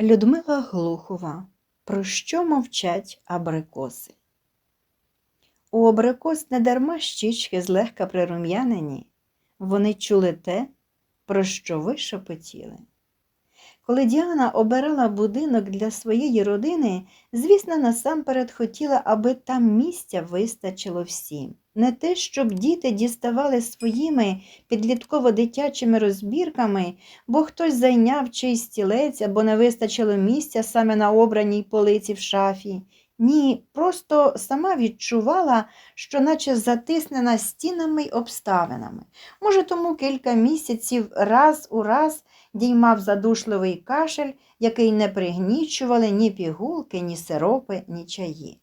Людмила Глухова. Про що мовчать абрикоси? У абрикос недарма щічки злегка прирум'янені, вони чули те, про що ви шепотіли. Коли Діана обирала будинок для своєї родини, звісно, насамперед хотіла, аби там місця вистачило всім. Не те, щоб діти діставали своїми підлітково-дитячими розбірками, бо хтось зайняв чийсь стілець або не вистачило місця саме на обраній полиці в шафі. Ні, просто сама відчувала, що наче затиснена стінами й обставинами. Може, тому кілька місяців раз у раз діймав задушливий кашель, який не пригнічували ні пігулки, ні сиропи, ні чаї.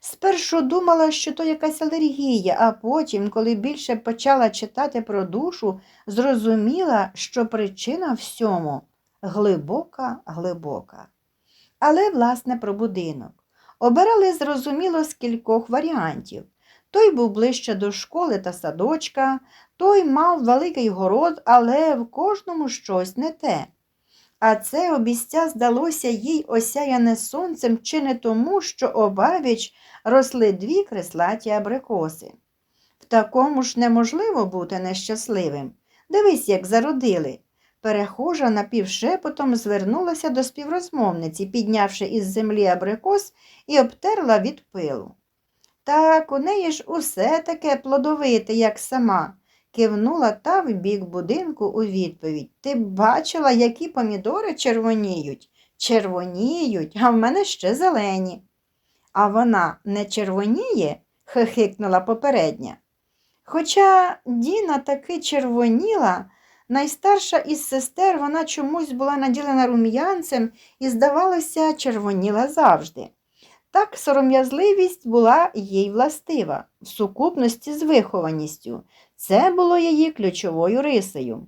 Спершу думала, що то якась алергія, а потім, коли більше почала читати про душу, зрозуміла, що причина всьому глибока, глибока. Але, власне, про будинок. Обирали, зрозуміло, з кількох варіантів. Той був ближче до школи та садочка, той мав великий город, але в кожному щось не те. А це обіця здалося їй осяяне сонцем чи не тому, що обабіч росли дві креслаті абрикоси. В такому ж неможливо бути нещасливим. Дивись, як зародили. Перехожа напівшепотом звернулася до співрозмовниці, піднявши із землі абрикос і обтерла від пилу. Так, у неї ж усе таке плодовите, як сама, кивнула та в бік будинку у відповідь. Ти бачила, які помідори червоніють? Червоніють, а в мене ще зелені. А вона не червоніє? хихикнула попередня. Хоча Діна таки червоніла, найстарша із сестер вона чомусь була наділена рум'янцем і, здавалося, червоніла завжди. Так сором'язливість була їй властива, в сукупності з вихованістю. Це було її ключовою рисою.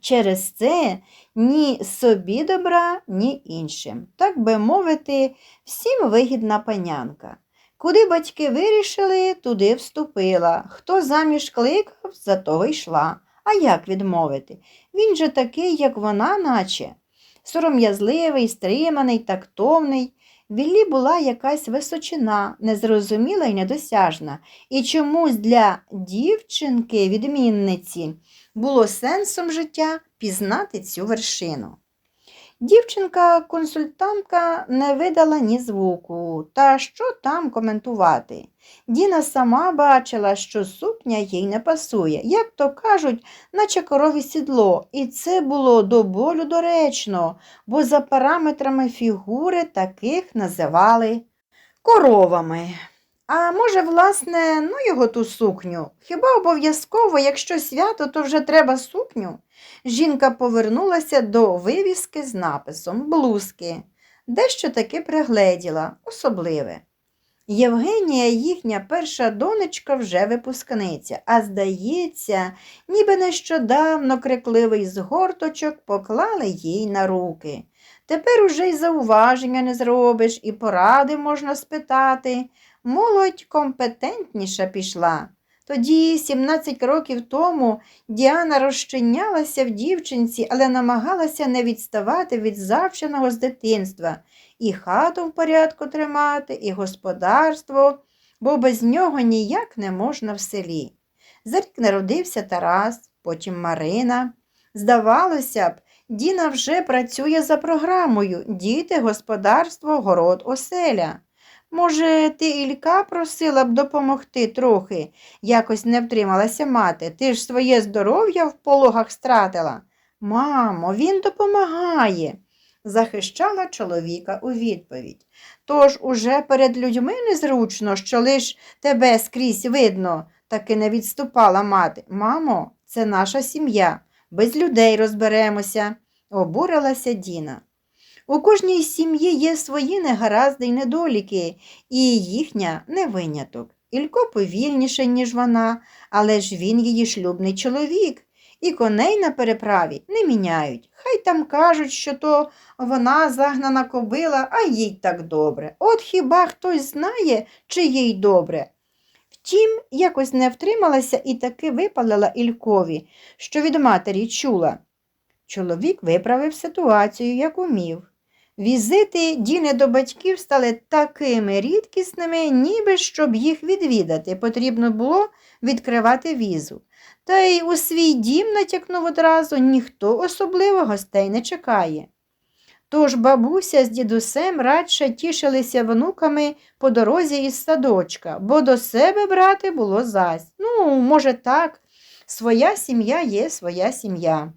Через це ні собі добра, ні іншим. Так би мовити, всім вигідна панянка. Куди батьки вирішили, туди вступила. Хто заміж кликав, за того йшла. А як відмовити? Він же такий, як вона, наче. Сором'язливий, стриманий, тактовний. Віллі була якась височина, незрозуміла і недосяжна, і чомусь для дівчинки, відмінниці, було сенсом життя пізнати цю вершину. Дівчинка-консультантка не видала ні звуку, та що там коментувати. Діна сама бачила, що сукня їй не пасує, як то кажуть, наче корові сідло, і це було до болю доречно, бо за параметрами фігури таких називали коровами. А може, власне, ну його ту сукню. Хіба обов'язково, якщо свято, то вже треба сукню? Жінка повернулася до вивіски з написом блузки, дещо таки пригледіла, особливе. Євгенія, їхня перша донечка, вже випускниця, а здається, ніби нещодавно крикливий згорточок поклали їй на руки. Тепер уже й зауваження не зробиш, і поради можна спитати. Молодь компетентніша пішла. Тоді, 17 років тому, Діана розчинялася в дівчинці, але намагалася не відставати від завченого з дитинства і хату в порядку тримати, і господарство, бо без нього ніяк не можна в селі. За рік народився Тарас, потім Марина. Здавалося б, Діна вже працює за програмою Діти, господарство, город, оселя. Може, ти Ілька просила б допомогти трохи, якось не втрималася мати. Ти ж своє здоров'я в пологах стратила. Мамо, він допомагає, захищала чоловіка у відповідь. Тож уже перед людьми незручно, що лиш тебе скрізь видно, таки не відступала мати. Мамо, це наша сім'я, без людей розберемося, обурилася Діна. У кожній сім'ї є свої негаразди й недоліки, і їхня не виняток. Ілько повільніше, ніж вона, але ж він її шлюбний чоловік, і коней на переправі не міняють. Хай там кажуть, що то вона загнана кобила, а їй так добре. От хіба хтось знає, чи їй добре. Втім, якось не втрималася і таки випалила Ількові, що від матері чула. Чоловік виправив ситуацію, як умів. Візити Діни до батьків стали такими рідкісними, ніби щоб їх відвідати, потрібно було відкривати візу. Та й у свій дім натякнув одразу, ніхто особливо гостей не чекає. Тож бабуся з дідусем радше тішилися внуками по дорозі із садочка, бо до себе брати було зась. Ну, може, так, своя сім'я є своя сім'я.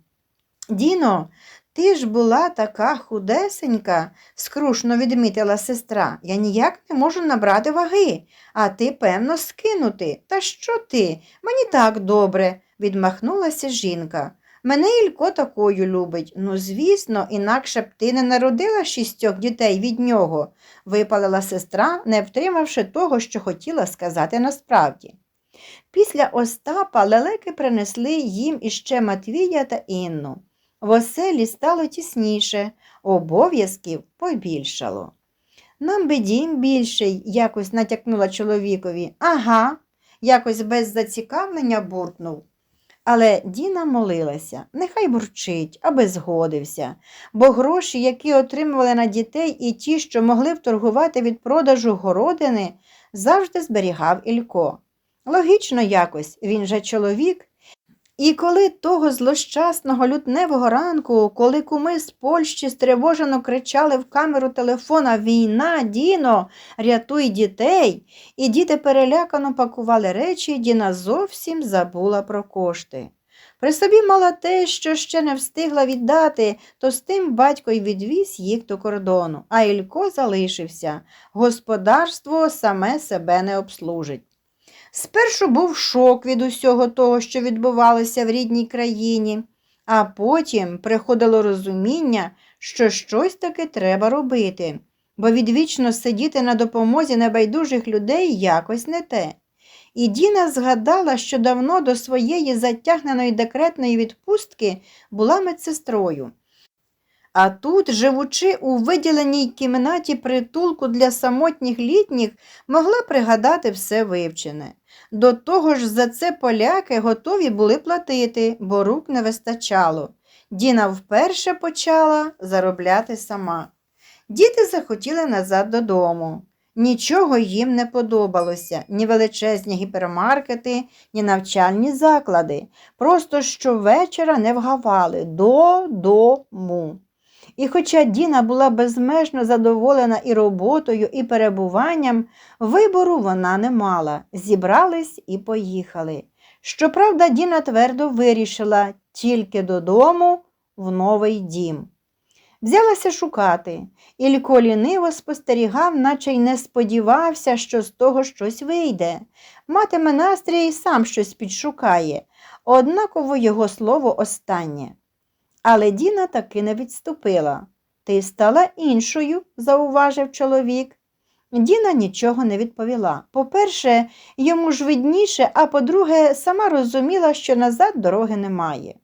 Діно, ти ж була така худесенька, скрушно відмітила сестра. Я ніяк не можу набрати ваги, а ти, певно, скинути. Та що ти? Мені так добре, відмахнулася жінка. Мене Ілько такою любить. Ну, звісно, інакше б ти не народила шістьох дітей від нього, випалила сестра, не втримавши того, що хотіла сказати насправді. Після Остапа лелеки принесли їм іще Матвія та Інну. В оселі стало тісніше, обов'язків побільшало. Нам би дім більший, якось натякнула чоловікові. Ага, якось без зацікавлення буркнув. Але Діна молилася, нехай бурчить, аби згодився, бо гроші, які отримували на дітей, і ті, що могли вторгувати від продажу городини, завжди зберігав Ілько. Логічно якось, він же чоловік. І коли того злощасного лютневого ранку, коли куми з Польщі стривожено кричали в камеру телефона Війна, Діно, рятуй дітей, і діти перелякано пакували речі, Діна зовсім забула про кошти. При собі мала те, що ще не встигла віддати, то з тим батько й відвіз їх до кордону, а Ілько залишився. Господарство саме себе не обслужить. Спершу був шок від усього того, що відбувалося в рідній країні, а потім приходило розуміння, що щось таки треба робити, бо відвічно сидіти на допомозі небайдужих людей якось не те. І Діна згадала, що давно до своєї затягненої декретної відпустки була медсестрою. А тут, живучи у виділеній кімнаті притулку для самотніх літніх, могла пригадати все вивчене. До того ж, за це поляки готові були платити, бо рук не вистачало. Діна вперше почала заробляти сама. Діти захотіли назад додому. Нічого їм не подобалося, ні величезні гіпермаркети, ні навчальні заклади. Просто щовечора не вгавали додому. І хоча Діна була безмежно задоволена і роботою, і перебуванням, вибору вона не мала. Зібрались і поїхали. Щоправда, Діна твердо вирішила тільки додому в новий дім. Взялася шукати, Ілько ліниво спостерігав, наче й не сподівався, що з того щось вийде. Матиме настрій і сам щось підшукає, однаково його слово останнє. Але Діна таки не відступила. Ти стала іншою, зауважив чоловік. Діна нічого не відповіла. По-перше, йому ж видніше, а по-друге, сама розуміла, що назад дороги немає.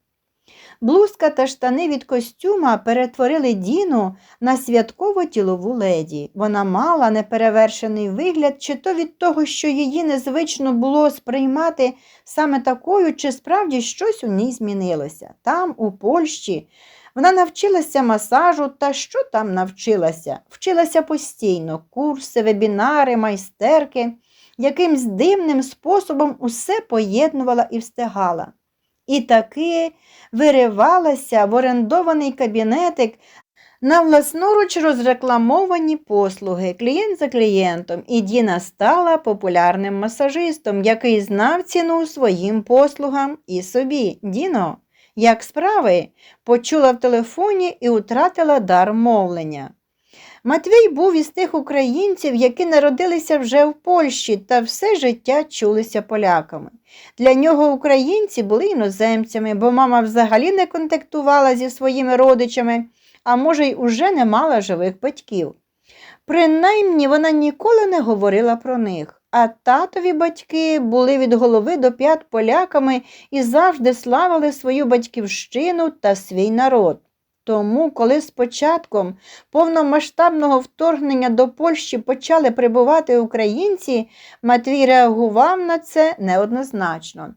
Блузка та штани від костюма перетворили Діну на святково тілову леді. Вона мала неперевершений вигляд, чи то від того, що її незвично було сприймати саме такою, чи справді щось у ній змінилося. Там, у Польщі, вона навчилася масажу, та що там навчилася? Вчилася постійно, курси, вебінари, майстерки, якимсь дивним способом усе поєднувала і встигала. І таки виривалася в орендований кабінетик на власноруч розрекламовані послуги клієнт за клієнтом, і Діна стала популярним масажистом, який знав ціну своїм послугам і собі. Діно, як справи, почула в телефоні і втратила дар мовлення. Матвій був із тих українців, які народилися вже в Польщі та все життя чулися поляками. Для нього українці були іноземцями, бо мама взагалі не контактувала зі своїми родичами, а може, й уже не мала живих батьків. Принаймні вона ніколи не говорила про них, а татові батьки були від голови до п'ят поляками і завжди славили свою батьківщину та свій народ. Тому, коли з початком повномасштабного вторгнення до Польщі почали прибувати українці, Матвій реагував на це неоднозначно.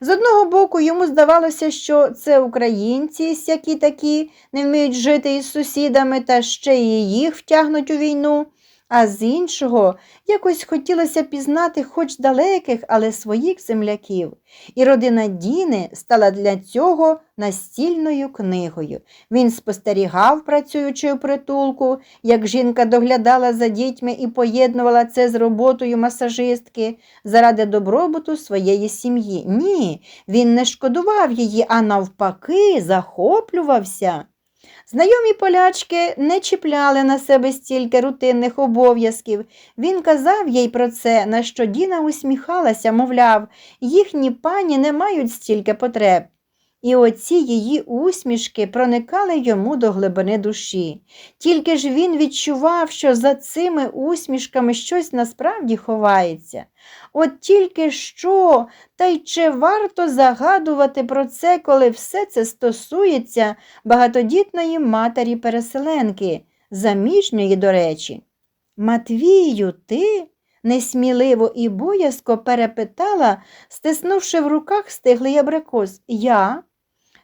З одного боку, йому здавалося, що це українці, сякі такі, не вміють жити із сусідами та ще й їх втягнуть у війну, а з іншого якось хотілося пізнати хоч далеких, але своїх земляків. І родина Діни стала для цього настільною книгою. Він спостерігав, працюючи у притулку, як жінка доглядала за дітьми і поєднувала це з роботою масажистки заради добробуту своєї сім'ї. Ні, він не шкодував її, а навпаки, захоплювався. Знайомі полячки не чіпляли на себе стільки рутинних обов'язків. Він казав їй про це, на що Діна усміхалася, мовляв, їхні пані не мають стільки потреб. І оці її усмішки проникали йому до глибини душі. Тільки ж він відчував, що за цими усмішками щось насправді ховається. От тільки що, та й чи варто загадувати про це, коли все це стосується багатодітної матері-переселенки, заміжньої, до речі. Матвію, ти? несміливо і боязко перепитала, стиснувши в руках стиглий абрикос. Я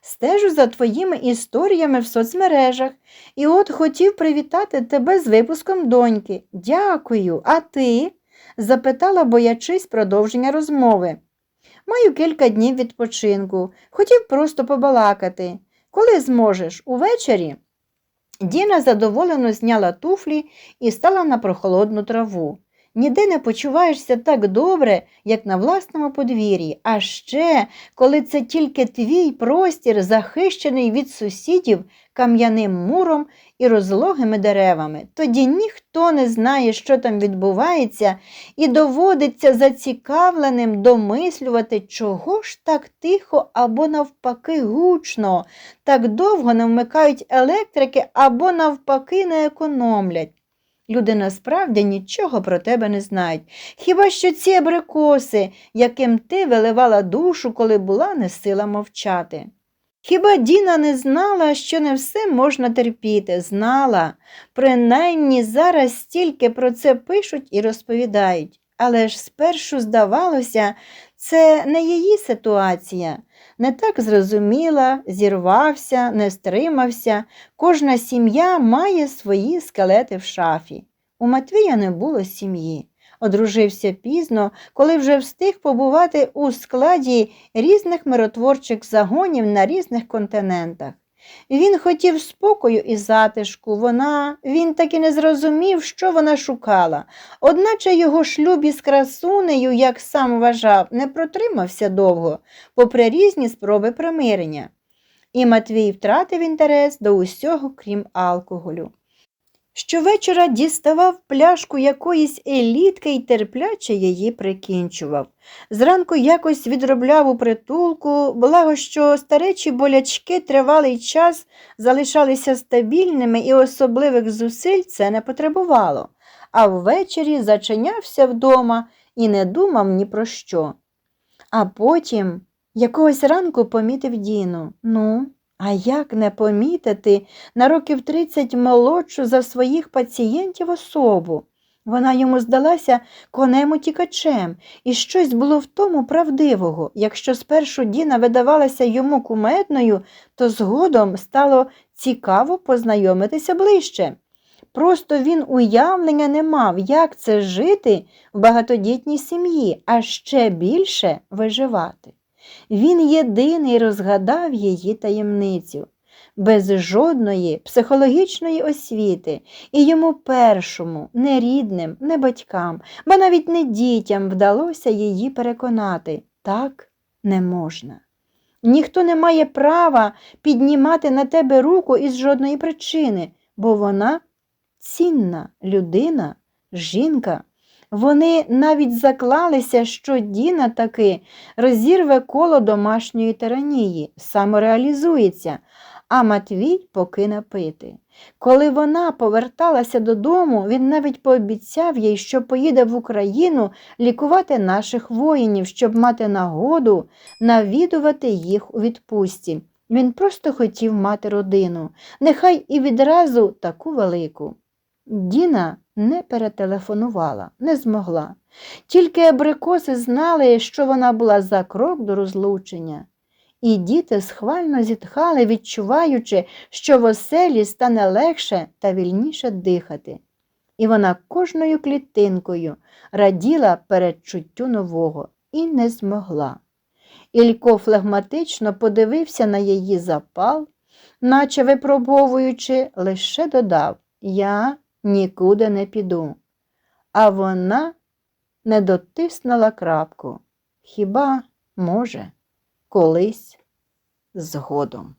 стежу за твоїми історіями в соцмережах і от хотів привітати тебе з випуском доньки. Дякую, а ти? запитала, боячись продовження розмови. Маю кілька днів відпочинку, хотів просто побалакати. Коли зможеш, увечері? Діна задоволено зняла туфлі і стала на прохолодну траву. Ніде не почуваєшся так добре, як на власному подвір'ї, а ще, коли це тільки твій простір, захищений від сусідів кам'яним муром і розлогими деревами. Тоді ніхто не знає, що там відбувається, і доводиться зацікавленим домислювати, чого ж так тихо або навпаки гучно, так довго не вмикають електрики або навпаки не економлять. Люди насправді нічого про тебе не знають. Хіба що ці абрикоси, яким ти виливала душу, коли була не сила мовчати. Хіба Діна не знала, що не все можна терпіти, знала, принаймні зараз стільки про це пишуть і розповідають. Але ж спершу здавалося, це не її ситуація. Не так зрозуміла, зірвався, не стримався. Кожна сім'я має свої скелети в шафі. У Матвія не було сім'ї. Одружився пізно, коли вже встиг побувати у складі різних миротворчих загонів на різних континентах. Він хотів спокою і затишку, вона, він так і не зрозумів, що вона шукала. Одначе його шлюб із красунею, як сам вважав, не протримався довго, попри різні спроби примирення. І Матвій втратив інтерес до усього, крім алкоголю. Щовечора діставав пляшку якоїсь елітки і терпляче її прикінчував. Зранку якось відробляв у притулку, благо що старечі болячки тривалий час залишалися стабільними і особливих зусиль це не потребувало, а ввечері зачинявся вдома і не думав ні про що. А потім якогось ранку помітив Діну. Ну, а як не помітити на років 30 молодшу за своїх пацієнтів особу? Вона йому здалася конем утікачем, і щось було в тому правдивого. Якщо спершу Діна видавалася йому кумедною, то згодом стало цікаво познайомитися ближче. Просто він уявлення не мав, як це жити в багатодітній сім'ї, а ще більше виживати. Він єдиний розгадав її таємницю, без жодної психологічної освіти, і йому першому, не рідним, не батькам, ба навіть не дітям вдалося її переконати так не можна. Ніхто не має права піднімати на тебе руку із жодної причини, бо вона цінна людина, жінка. Вони навіть заклалися, що Діна таки розірве коло домашньої тиранії, самореалізується, а Матвій покине пити. Коли вона поверталася додому, він навіть пообіцяв їй, що поїде в Україну лікувати наших воїнів, щоб мати нагоду навідувати їх у відпустці. Він просто хотів мати родину, нехай і відразу таку велику. Діна не перетелефонувала, не змогла. Тільки абрикоси знали, що вона була за крок до розлучення. І діти схвально зітхали, відчуваючи, що в оселі стане легше та вільніше дихати. І вона кожною клітинкою раділа передчуттю нового і не змогла. Ілько флегматично подивився на її запал, наче випробовуючи, лише додав Я нікуди не піду. А вона не дотиснула крапку. Хіба, може, колись згодом.